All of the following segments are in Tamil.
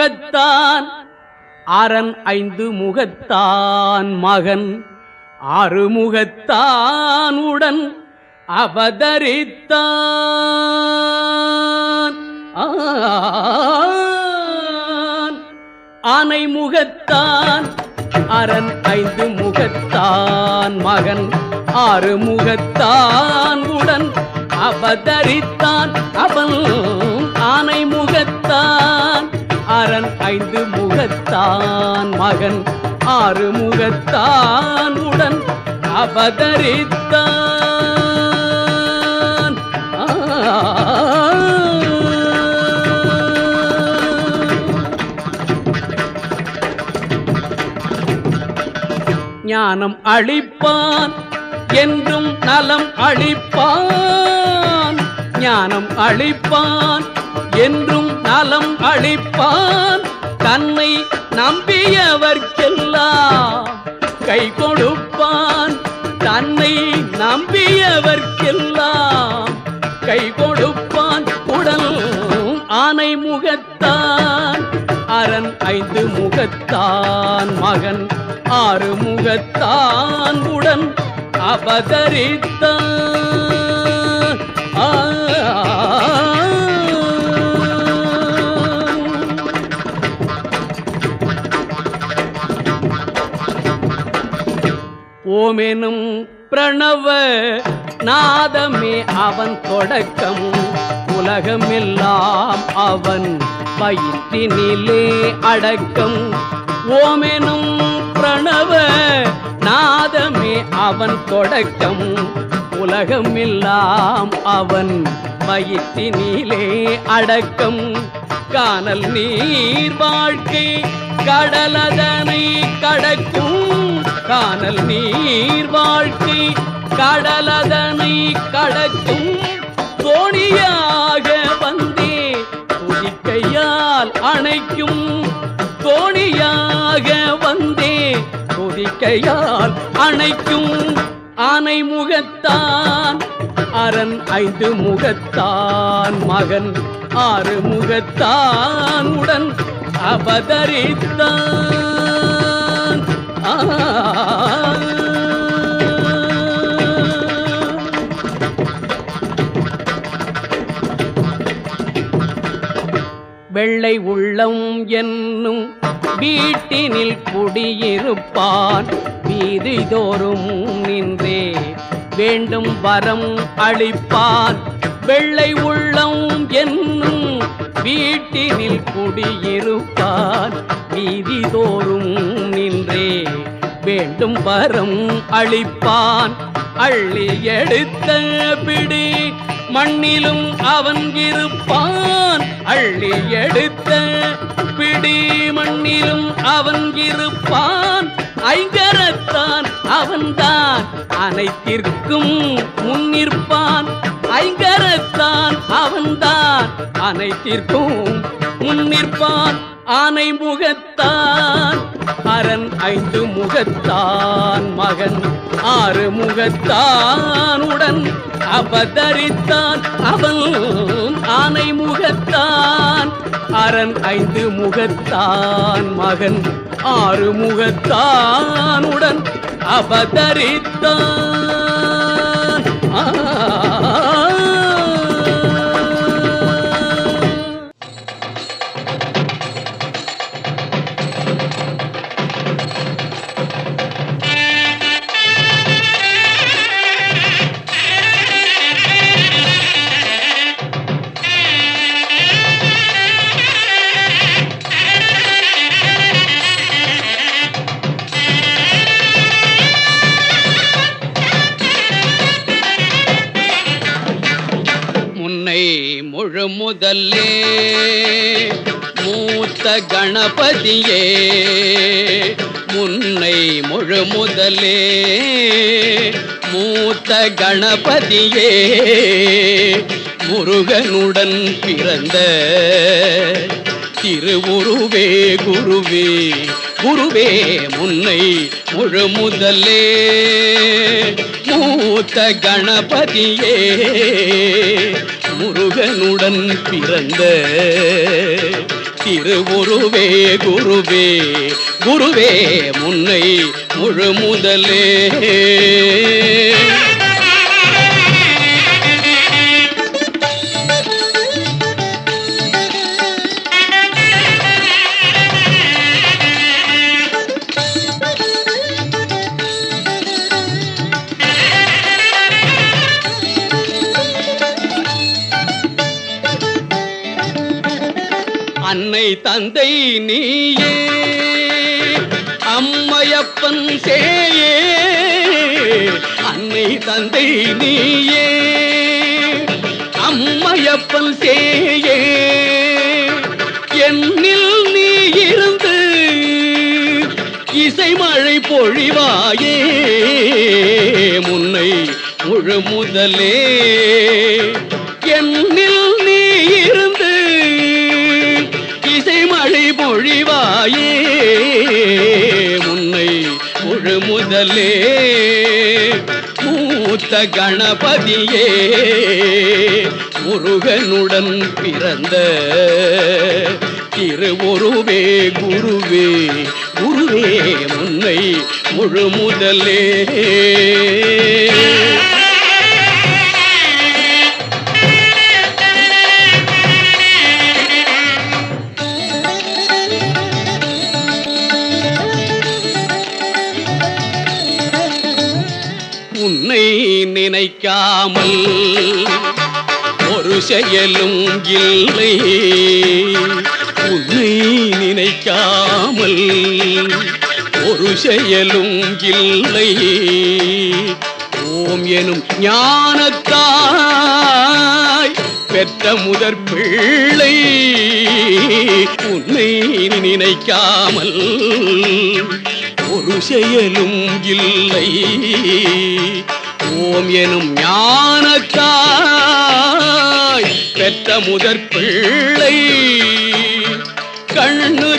முகத்தான். அரண் ஐந்து முகத்தான் மகன். ஆறு முகத்தான் உடன் அவதரித்தான். ஆன். ஆனை முகத்தான். அரண் ஐந்து முகத்தான் மகன். ஆறு முகத்தான் உடன் அவதரித்தான். அவன் ஆனை முகத்தான். அரண் ஐந்து முகத்தான் மகன் ஆறு முகத்தான் உடன் அவதரித்தான் ஞானம் அளிப்பான் என்றும் நலம் அளிப்பான். ஞானம் அளிப்பான் என்றும் நலம் அளிப்பான். தன்னை நம்பியவர்க்கெல்லாம் கை கொடுப்பான். தன்னை நம்பியவர்க்கெல்லாம் கை கொடுப்பான். உடல் ஆனை முகத்தான். அரண் ஐந்து முகத்தான். மகன் ஆறு முகத்தான். உடன் அவதரித்தான் ஆ. ஓமெனும் பிரணவ நாதமே அவன் தொடக்கம் உலகமெல்லாம் அவன் வயிற்றினிலே அடக்கம். ஓமெனும் பிரணவ நாதமே அவன் தொடக்கம். உலகமெல்லாம் அவன் வயிற்றினிலே அடக்கம். காணல் நீர் வாழ்க்கை கடலதனை கடக்கும். காணல் நீர் வாழ்க்கை கடலதனை கடக்கும். தோணியாக வந்தே கொதிக்கையால் அணைக்கும். தோணியாக வந்தே கொதிக்கையால் அணைக்கும். ஆனை முகத்தான் அரண் ஐந்து முகத்தான். மகன் ஆறு முகத்தான் உடன் அவதரித்தான். வெள்ளை உள்ளம் என்னும் வீட்டினில் குடியிருப்பான். வீதிதோறும் நின்றே வேண்டும் வரம் அளிப்பான். வெள்ளை உள்ளம் என்னும் வீட்டினில் குடியிருப்பான் வீதிதோறும் நின்றே வேண்டும் வரம் அளிப்பான். அள்ளி எடுத்த பிடி மண்ணிலும் அவன் இருப்பான். அள்ளி எடுத்த பிடி மண்ணிலும் அவன் இருப்பான். ஐங்கரத்தான் அவன்தான். அனைத்திற்கும் முன்னிற்பான். ஐங்கரத்தான் அவன்தான் அனைத்திற்கும் முன்னிற்பான் ஆனை முகத்தான். அரண் ஐந்து முகத்தான். மகன் ஆறு முகத்தான். உடன் அவதரித்தான் அவன் ஆனை முகத்தான். அரண் ஐந்து முகத்தான். மகன் ஆறு முகத்தானுடன் அவதரித்தான் ஆ. கணபதியே முன்னை முழு முதலே. மூத்த கணபதியே முருகனுடன் பிறந்த திருவுருவே குருவே குருவே முன்னை முழு முதலே. மூத்த கணபதியே முருகனுடன் பிறந்த திரு குருவே குருவே. குருவே முன்னை முழு முதலே. தந்தை நீயே. அம்மையப்பன் சேயே. அன்னை தந்தை நீயே. அம்மையப்பன் சேயே. என்னில் நீ இருந்து இசை மழை பொழிவாயே. முன்னை முழு முதலே. கடலே மூத்த கணபதியே முருகனுடன் பிறந்த திருவுருவே குருவே குருவே முன்னை முழு முதலே. இல்லாமல் ஒரு செயலும் இல்லை. உன்னை நினைக்காமல் ஒரு செயலும் இல்லை. ஓம் எனும் ஞானத்தாய் பெற்ற முதற் பிள்ளை. உன்னை நினைக்காமல் ஒரு செயலும் இல்லை. ஓம் எனும் ஞானத்தாய் பெற்ற முதற் பிள்ளை கண்ணு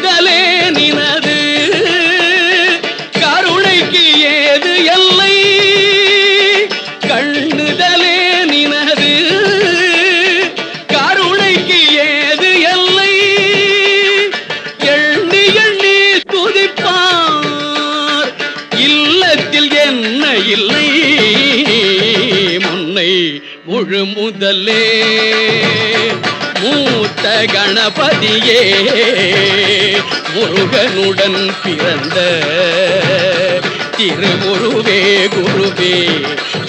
கணபதியே முருகனுடன் பிறந்த திருமுருவே குருவே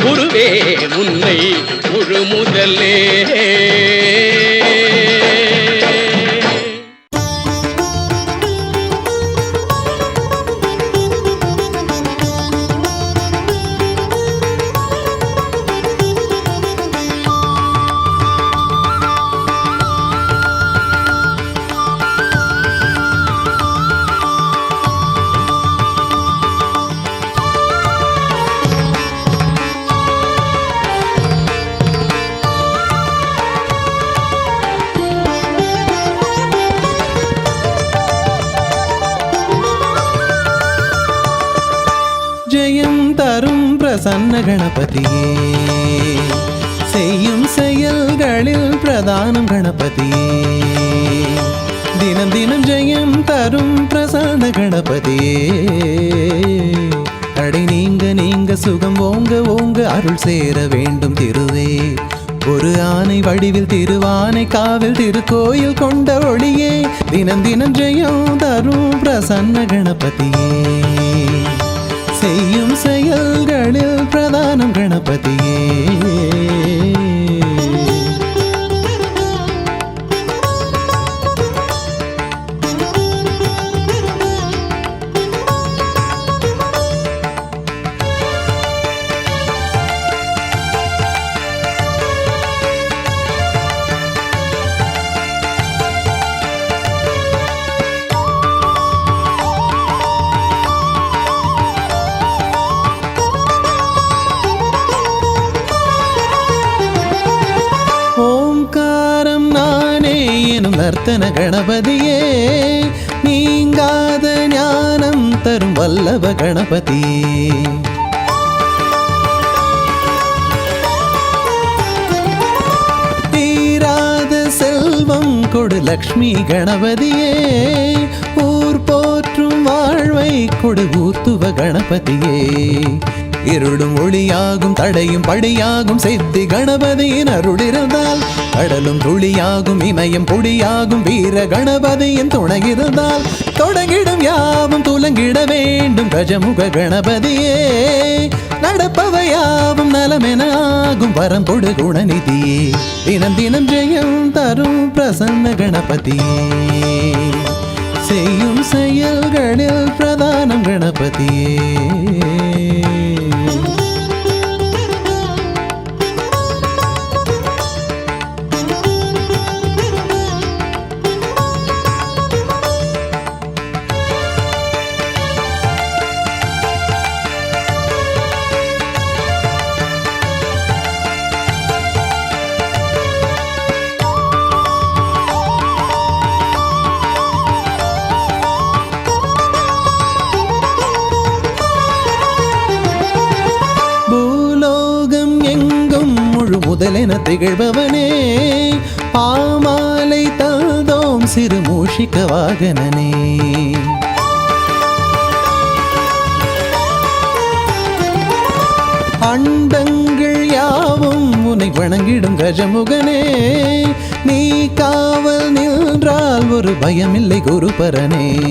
குருவே முன்னை முழு முதலே. பிரசன்ன கணபதியே செய்யும் செயல்களில் பிரதானம் கணபதியே. தினம் தினம் ஜெயம் தரும் பிரசன்ன கணபதியே. தடை நீங்க நீங்க சுகம் ஓங்க ஓங்க அருள் சேர வேண்டும் திருவே. ஒரு ஆனை வடிவில் திருவானை காவில் திருக்கோயில் கொண்ட ஒளியே. தினம் தினம் ஜெயம் தரும் பிரசன்ன கணபதியே. எனும் கணபதியே நீங்காத ஞானம் தரும் வல்லவ கணபதி. தீராத செல்வம் கொடு லக்ஷ்மி கணபதியே ஊர் போற்றும் வாழ்வை கொடு ஊர்த்துவ கணபதியே. இருடும் ஒளியாகும் தடையும் படியாகும் சித்தி கணபதியின் அருளிருந்தால் கடலும் துளியாகும் இமயம் பொடியாகும் வீர கணபதியின் துணை இருந்தால் தொடங்கிடும் யாவும் துலங்கிட வேண்டும் கஜமுக கணபதியே. நடப்பவையாவும் நலமென ஆகும் வரம்பொடு குணநிதியே. தினம் தினம் ஜெயம் தரும் பிரசன்ன கணபதியே. செய்யும் செயல்களில் பிரதானம் கணபதியே. என திகழ்பவனே. பாமாலை தந்தோம் சிறு மூஷிக்க வாகனனே. அண்டங்கள் யாவும் உன்னை வணங்கிடும் கஜமுகனே. நீ காவல் நின்றால் ஒரு பயமில்லை குருபரனே.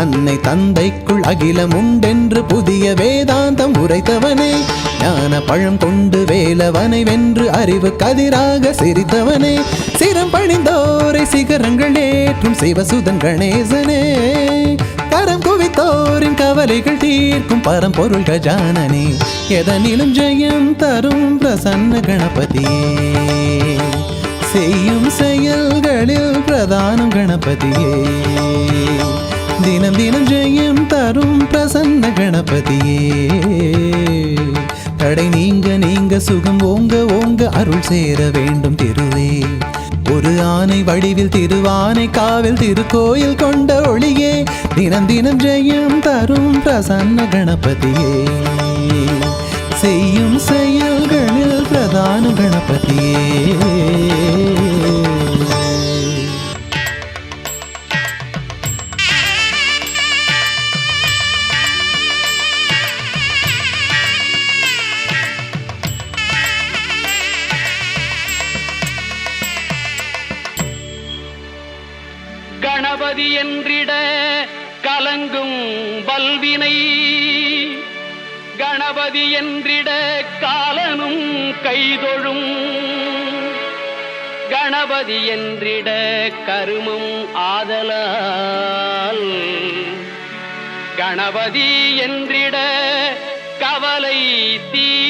அன்னை தந்தைக்குள் அகிலம் உண்டென்று புதிய வேதாந்தம் உரைத்தவனே ஞான பழம் கொண்டு வேலவனை வென்று அறிவு கதிராக சிரித்தவனே சிரம் பணிந்தோரை சிகரங்கள் ஏற்றும் சிவசுதன் கணேசனே. கரம் குவித்தோரின் கவலைகள் தீர்க்கும் பரம்பொருள் கஜானனே எதனிலும் ஜெயம் தரும் பிரசன்ன கணபதியே. செய்யும் செயல்களில் பிரதானம் கணபதியே. தினம் தினம் ஜெயம் தரும் பிரசன்ன கணபதியே. தடை நீங்க நீங்க சுகம் ஓங்க ஓங்க அருள் சேர வேண்டும் திருவே. ஒரு ஆனை வடிவில் திருவானை காவில் திருக்கோயில் கொண்ட ஒளியே. தினம் தினம் ஜெயம் தரும் பிரசன்ன கணபதியே. செய்யும் செயல்களில் பிரதான கணபதியே. கணபதி என்றிட காலனும் கைதொழும். கணபதி என்றிட கருமம் ஆதலால். கணபதி என்றிட கவலை தீ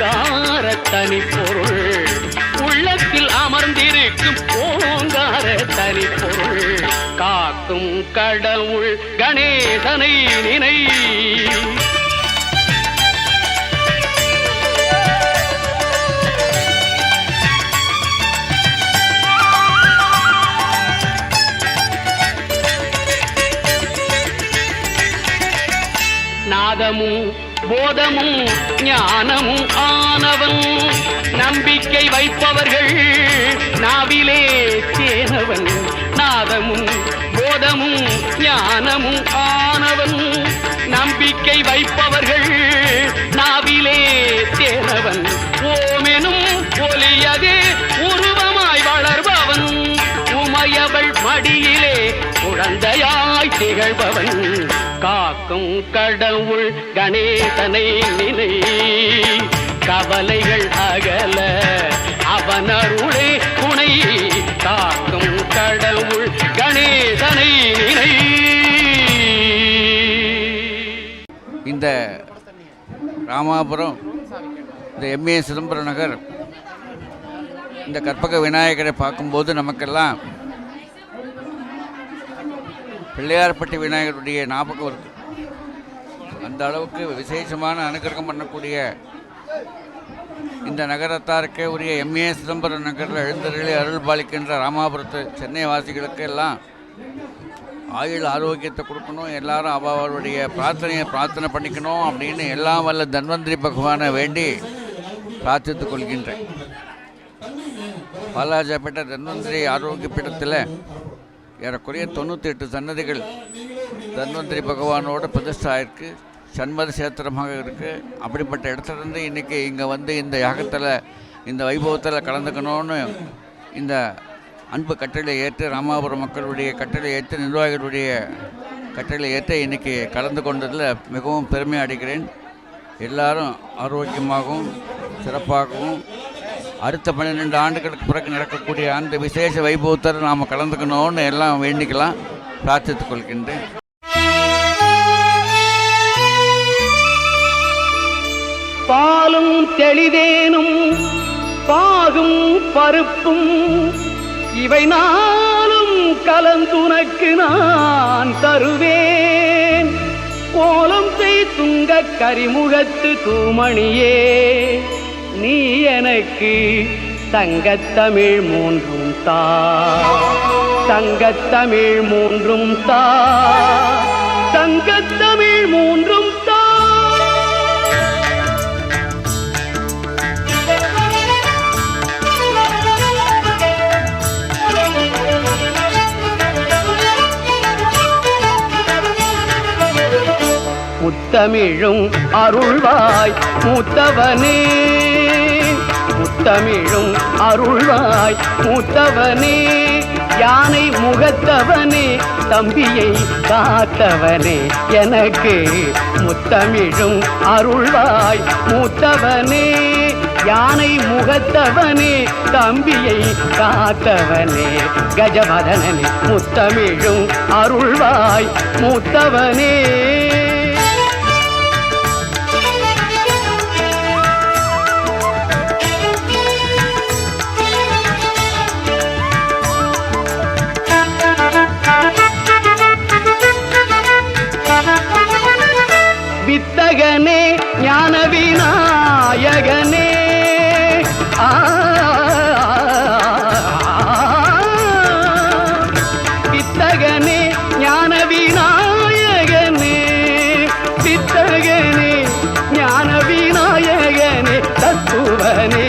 ஓங்கார தனி பொருள். உள்ளத்தில் அமர்ந்திருக்கும் ஓங்கார தனி பொருள். காக்கும் கடல் உள் கணேசனை நினை. நாதமும் போதமும் ஞானமும் ஆனவன். நம்பிக்கை வைப்பவர்கள் நாவிலே சேனவன். நாதமும் போதமும் ஞானமும் ஆனவன். நம்பிக்கை வைப்பவர்கள் நாவிலே சேனவன். ஓமெனும் ஒலியது உருவமாய் வளர்பவன். உமையவள் மடியிலே குழந்தையாய் திகழ்பவன். காக்கும் கடவுள் கணேசனை நிலை கவலைகள் அகல அவனருளே அருளே துணை. காக்கும் கடவுள் கணேசனை நிலை இந்த ராமாபுரம் இந்த எம்ஏ சிதம்பரம் நகர் இந்த கற்பக விநாயகரை பார்க்கும்போது நமக்கெல்லாம் பிள்ளையார்பட்டி விநாயகருடைய ஞாபகம் வருது அந்த அளவுக்கு விசேஷமான அனுகிரகம் பண்ணக்கூடிய இந்த நகரத்தாருக்கே உரிய எம்ஏ சிதம்பரம் நகரில் எழுந்தருளி அருள் பாலிக்கின்ற ராமாபுரத்து சென்னை வாசிகளுக்கு எல்லாம் ஆயுள் ஆரோக்கியத்தை கொடுக்கணும் எல்லாரும் அவருடைய பிரார்த்தனையை பிரார்த்தனை பண்ணிக்கணும் அப்படின்னு எல்லாம் வல்ல தன்வந்திரி பகவானை வேண்டி பிரார்த்தித்துக் கொள்கின்றேன். பாலாஜாப்பேட்டை தன்வந்திரி ஆரோக்கிய பீடத்தில் ஏறக்குறைய தொண்ணூற்றி எட்டு சன்னதிகள் தன்வந்திரி பகவானோட பிரதிஷ்டா இருக்கு. சண்மத சேத்திரமாக இருக்குது அப்படிப்பட்ட இடத்துல இருந்து இன்றைக்கி இங்கே வந்து இந்த யாகத்தில் இந்த வைபவத்தில் கலந்துக்கணும்னு இந்த அன்பு கட்டளை ஏற்று ராமாபுரம் மக்களுடைய கட்டளை ஏற்று நிர்வாகிகளுடைய கட்டளை ஏற்று இன்றைக்கி கலந்து கொண்டதில் மிகவும் பெருமை அடைகிறேன். எல்லாரும் ஆரோக்கியமாகவும் சிறப்பாகவும் அடுத்த பன்னிரெண்டு ஆண்டுகளுக்கு பிறகு நடக்கக்கூடிய அந்த விசேஷ வைபவத்தில் நாம் கலந்துக்கணும்னு எல்லாம் வேண்டிக்கலாம். பிரார்த்தித்துக் கொள்கின்றேன். பாலும் தெளிதேனும் பாகும் பருப்பும் இவை நாளும் கலந்துனக்கு நான் தருவேன். கோலம் செய் துங்க கரிமுகத்து தூமணியே. நீ எனக்கு தங்கத்தமிழ் மூன்றும் தா. தங்கத்தமிழ் மூன்றும் தா. தங்கத்தமிழ் மூன்றும் முத்தமிழும் அருள்வாய் மூத்தவனே. முத்தமிழும் அருள்வாய் மூத்தவனே. யானை முகத்தவனே தம்பியை காத்தவனே. எனக்கு முத்தமிழும் அருள்வாய் மூத்தவனே. யானை முகத்தவனே தம்பியை காத்தவனே. கஜவதனனே முத்தமிழும் அருள்வாய் மூத்தவனே. மகனே ஞான விநாயகனே ஆ, ஞான விநாயகனே வித்தகனே ஞான விநாயகனே தத்துவனே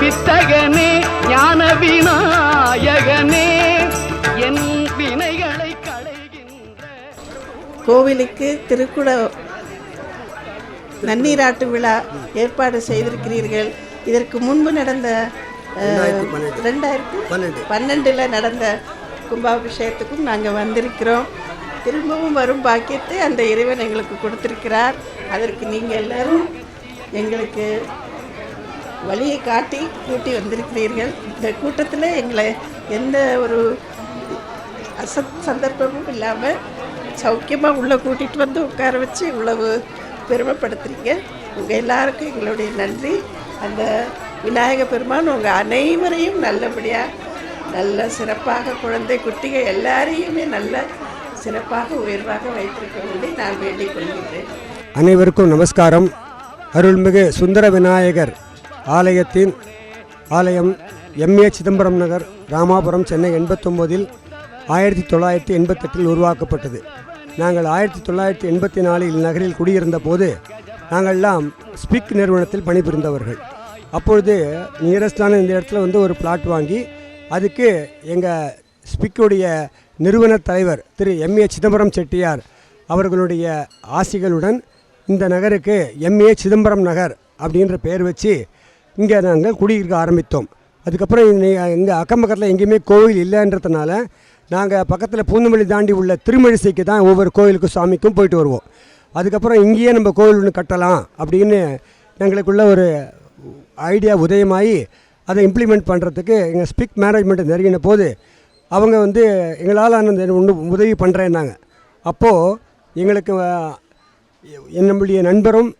பித்தகனே ஞான விநாயகனே என் வினைகளை களைகின்ற கோவிலுக்கு திருக்குட நன்னீராட்டு விழா ஏற்பாடு செய்திருக்கிறீர்கள். இதற்கு முன்பு நடந்த ரெண்டாயிரத்தி பன்னெண்டில் நடந்த கும்பாபிஷேகத்துக்கும் நாங்கள் வந்திருக்கிறோம். திரும்பவும் வரும் பாக்கியத்தை அந்த இறைவன் எங்களுக்கு கொடுத்திருக்கிறார். அதற்கு நீங்கள் எல்லாரும் எங்களுக்கு வழியை காட்டி கூட்டி வந்திருக்கிறீர்கள். இந்த கூட்டத்தில் எங்களை எந்த ஒரு அசத் சந்தர்ப்பமும் இல்லாமல் சௌக்கியமாக உள்ளே கூட்டிகிட்டு வந்து உட்கார வச்சு இவ்வளவு பெருமைப்படுத்துறீங்க. உங்கள் எல்லாருக்கும் எங்களுடைய நன்றி. அந்த விநாயக பெருமான் உங்கள் அனைவரையும் நல்லபடியாக நல்ல சிறப்பாக குழந்தை குட்டிகள் எல்லாரையுமே நல்ல சிறப்பாக உயர்வாக வைத்திருக்க வேண்டி நான் வேண்டிக் கொள்கிறேன் அனைவருக்கும் நமஸ்காரம். அருள்மிகு சுந்தர விநாயகர் ஆலயத்தின் ஆலயம் எம்ஏ சிதம்பரம் நகர் ராமாபுரம் சென்னை எண்பத்தொம்போதில் ஆயிரத்தி தொள்ளாயிரத்தி எண்பத்தெட்டில் உருவாக்கப்பட்டது. நாங்கள் ஆயிரத்தி தொள்ளாயிரத்தி எண்பத்தி நாலில் நகரில் குடியிருந்த போது நாங்கள்லாம் ஸ்பிக் நிறுவனத்தில் பணிபுரிந்தவர்கள். அப்பொழுது நியரஸ்டான இந்த இடத்துல வந்து ஒரு பிளாட் வாங்கி அதுக்கு எங்கள் ஸ்பிக்குடைய நிறுவன தலைவர் திரு எம்ஏ சிதம்பரம் செட்டியார் அவர்களுடைய ஆசிகளுடன் இந்த நகருக்கு எம்ஏ சிதம்பரம் நகர் அப்படின்ற பெயர் வச்சு இங்கே நாங்கள் குடியிருக்க ஆரம்பித்தோம். அதுக்கப்புறம் எங்கள் அக்கம் பக்கத்தில் எங்கேயுமே கோவில் இல்லைன்றதுனால நாங்கள் பக்கத்தில் பூந்தமல்லி தாண்டி உள்ள திருமழிசைக்கு தான் ஒவ்வொரு கோயிலுக்கும் சாமிக்கும் போயிட்டு வருவோம். அதுக்கப்புறம் இங்கேயே நம்ம கோவில் ஒன்று கட்டலாம் அப்படின்னு எங்களுக்குள்ள ஒரு ஐடியா உதயமாகி அதை இம்ப்ளிமெண்ட் பண்ணுறதுக்கு எங்கள் ஸ்பிக் மேனேஜ்மெண்ட்டை நெருங்கின போது அவங்க வந்து எங்களால் அந்த ஒன்று உதவி பண்ணுறேன்னாங்க அப்போது எங்களுக்கு எ- நம்முடைய நண்பரும்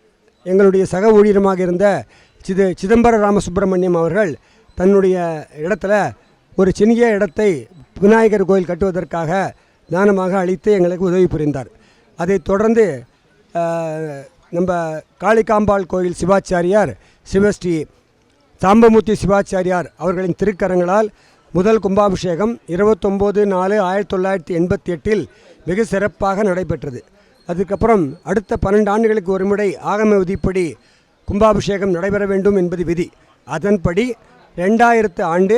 எங்களுடைய சக ஊழியருமாக இருந்த சித சிதம்பர ராமசுப்பிரமணியம் அவர்கள் தன்னுடைய இடத்துல ஒரு சிறிய இடத்தை விநாயகர் கோயில் கட்டுவதற்காக தானமாக அளித்து எங்களுக்கு உதவி புரிந்தார். அதைத் தொடர்ந்து நம்ம காளிகாம்பாள் கோயில் சிவாச்சாரியார் சிவஸ்ரீ சாம்பமூர்த்தி சிவாச்சாரியார் அவர்களின் திருக்கரங்களால் முதல் கும்பாபிஷேகம் இருபத்தொம்போது நாலு ஆயிரத்தி தொள்ளாயிரத்தி எண்பத்தி எட்டில் வெகு சிறப்பாக நடைபெற்றது. அதுக்கப்புறம் அடுத்த பன்னெண்டு ஆண்டுகளுக்கு ஒரு முறை ஆகம விதிப்படி கும்பாபிஷேகம் நடைபெற வேண்டும் என்பது விதி. அதன்படி ரெண்டாயிரத்து ஆண்டு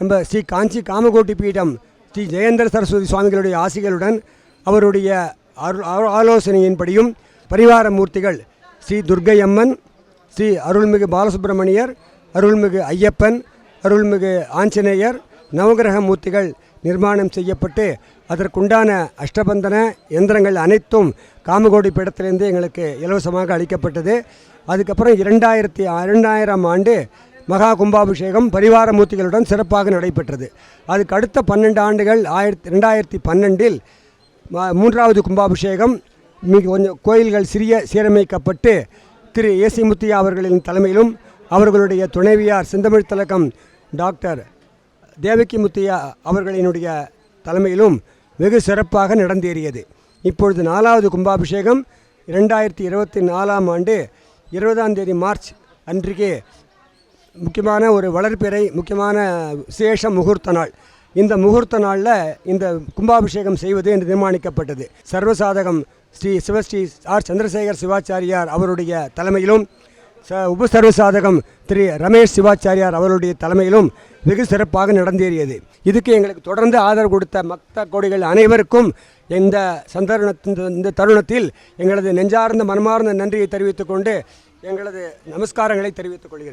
நம்ம ஸ்ரீ காஞ்சி காமகோட்டி பீடம் ஸ்ரீ ஜெயேந்திர சரஸ்வதி சுவாமிகளுடைய ஆசிகளுடன் அவருடைய அருள் ஆலோசனையின்படியும் பரிவார மூர்த்திகள் ஸ்ரீ துர்க்கையம்மன் ஸ்ரீ அருள்மிகு பாலசுப்பிரமணியர் அருள்மிகு ஐயப்பன் அருள்மிகு ஆஞ்சநேயர் நவகிரக மூர்த்திகள் நிர்மாணம் செய்யப்பட்டு அதற்குண்டான அஷ்டபந்தன எந்திரங்கள் அனைத்தும் காமகோடி பீடத்திலிருந்து எங்களுக்கு இலவசமாக அளிக்கப்பட்டது. அதுக்கப்புறம் இரண்டாயிரத்தி இரண்டாயிரம் ஆண்டு மகா கும்பாபிஷேகம் பரிவார மூர்த்திகளுடன் சிறப்பாக நடைபெற்றது. அதுக்கு அடுத்த பன்னெண்டு ஆண்டுகள் ஆயிரத்தி ரெண்டாயிரத்தி பன்னெண்டில் மூன்றாவது கும்பாபிஷேகம் மிக கொஞ்சம் கோயில்கள் சிறிய சீரமைக்கப்பட்டு திரு ஏசி முத்தியா அவர்களின் தலைமையிலும் அவர்களுடைய துணைவியார் செந்தமிழ் திலகம் டாக்டர் தேவகி முத்தியா அவர்களினுடைய தலைமையிலும் வெகு சிறப்பாக நடந்தேறியது. இப்பொழுது நாலாவது கும்பாபிஷேகம் இரண்டாயிரத்தி இருபத்தி நாலாம் ஆண்டு இருபதாம் தேதி மார்ச் அன்றைக்கு முக்கியமான ஒரு வளர்ப்பிறை முக்கியமான விசேஷ முகூர்த்த நாள். இந்த முகூர்த்த நாளில் இந்த கும்பாபிஷேகம் செய்வது என்று தீர்மானிக்கப்பட்டது சர்வசாதகம் ஸ்ரீ சிவஸ்ரீ ஆர் சந்திரசேகர் சிவாச்சாரியார் அவருடைய தலைமையிலும் ச உபசர்வசாதகம் திரு ரமேஷ் சிவாச்சாரியார் அவருடைய தலைமையிலும் வெகு சிறப்பாக நடந்தேறியது. இதுக்கு எங்களுக்கு தொடர்ந்து ஆதரவு கொடுத்த மக்த கோடிகள் அனைவருக்கும் இந்த சந்தர்ணத்தின் இந்த தருணத்தில் எங்களது நெஞ்சார்ந்த மனமார்ந்த நன்றியை தெரிவித்துக்கொண்டு எங்களது நமஸ்காரங்களை தெரிவித்துக் கொள்கிறேன்.